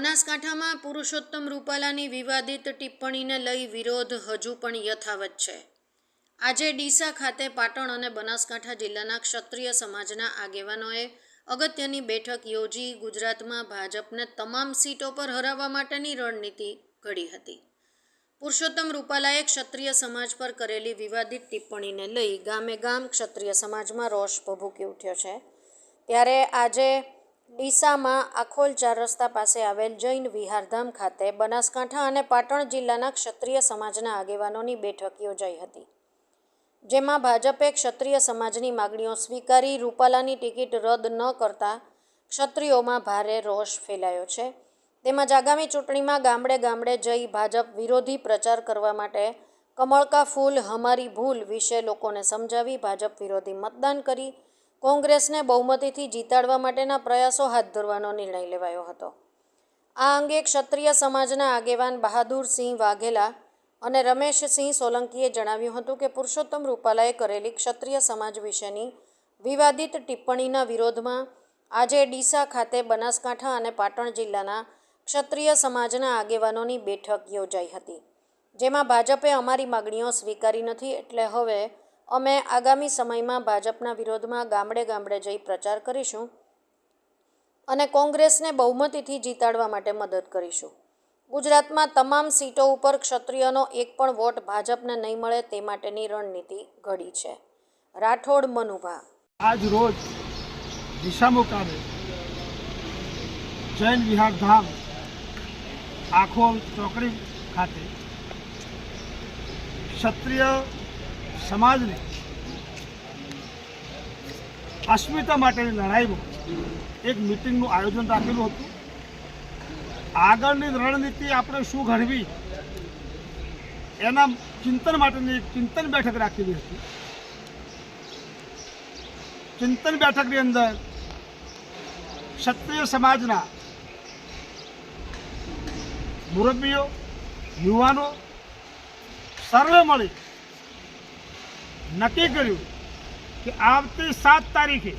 બનાસકાંઠામાં પુરુષોત્તમ રૂપાલાની વિવાદિત ટિપ્પણીને લઈ વિરોધ હજુ પણ યથાવત છે. આજે ડીસા ખાતે પાટણ અને બનાસકાંઠા જિલ્લાના ક્ષત્રિય સમાજના આગેવાનોએ અગત્યની બેઠક યોજી ગુજરાતમાં ભાજપને તમામ સીટો પર હરાવવા માટેની રણનીતિ ઘડી હતી. પુરુષોત્તમ રૂપાલાએ ક્ષત્રિય સમાજ પર કરેલી વિવાદિત ટિપ્પણીને લઈ ગામે ગામ ક્ષત્રિય સમાજમાં રોષ ભભૂકી ઉઠ્યો છે. ત્યારે આજે ડીસામાં આખોલ ચાર રસ્તા પાસે આવેલ જૈન વિહારધામ ખાતે બનાસકાંઠા અને પાટણ જિલ્લાના ક્ષત્રિય સમાજના આગેવાનોની બેઠક યોજાઈ હતી. જેમાં ભાજપે ક્ષત્રિય સમાજની માગણીઓ સ્વીકારી, રૂપાલાની ટિકિટ રદ ન કરતા ક્ષત્રિયોમાં ભારે રોષ ફેલાયો છે. તેમજ આગામી ચૂંટણીમાં ગામડે ગામડે જઈ ભાજપ વિરોધી પ્રચાર કરવા માટે કમળકા ફૂલ, હમારી ભૂલ વિશે લોકોને સમજાવી ભાજપ વિરોધી મતદાન કરી કોંગ્રેસને બહુમતીથી જીતાડવા માટેના પ્રયાસો હાથ ધરવાનો નિર્ણય લેવાયો હતો. આ અંગે ક્ષત્રિય સમાજના આગેવાન બહાદુરસિંહ વાઘેલા અને રમેશસિંહ સોલંકીએ જણાવ્યું હતું કે પુરુષોત્તમ રૂપાલાએ કરેલી ક્ષત્રિય સમાજ વિશેની વિવાદિત ટિપ્પણીના વિરોધમાં આજે ડીસા ખાતે બનાસકાંઠા અને પાટણ જિલ્લાના ક્ષત્રિય સમાજના આગેવાનોની બેઠક યોજાઈ હતી, જેમાં ભાજપે અમારી માગણીઓ સ્વીકારી નથી એટલે હવે અમે આગામી સમયમાં ભાજપના વિરોધમાં ગામડે ગામડે જઈ પ્રચાર કરીશું અને કોંગ્રેસને બહુમતીથી જીતાડવા માટે મદદ કરીશું. ગુજરાતમાં તમામ સીટો ઉપર ક્ષત્રિયનો એક પણ વોટ ભાજપને નહીં મળે તે માટેની રણનીતિ ઘડી છે. રાઠોડ મનુભા. આજ રોજ દિશા જૈન વિહાર ધામ આખોલ ચોકડી ખાતે ક્ષત્રિય સમાજને અસ્મિતા માટેની લડાઈમાં એક મિટિંગનું આયોજન રાખેલું હતું. આગળની રણનીતિ આપણે શું ઘડવી એના ચિંતન માટેની એક ચિંતન બેઠક રાખેલી હતી. ચિંતન બેઠકની અંદર ક્ષત્રિય સમાજના મુરબ્બીઓ યુવાનો સર્વે મળી નક્કી કર્યું કે આવતી સાત તારીખે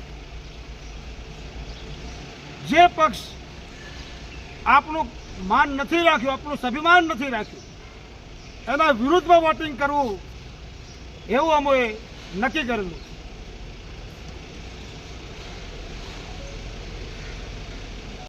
જે પક્ષ આપણું માન નથી રાખ્યું, આપણું સ્વાભિમાન નથી રાખ્યું, એના વિરુદ્ધમાં વોટિંગ કરવું, એવું અમે નક્કી કરેલું.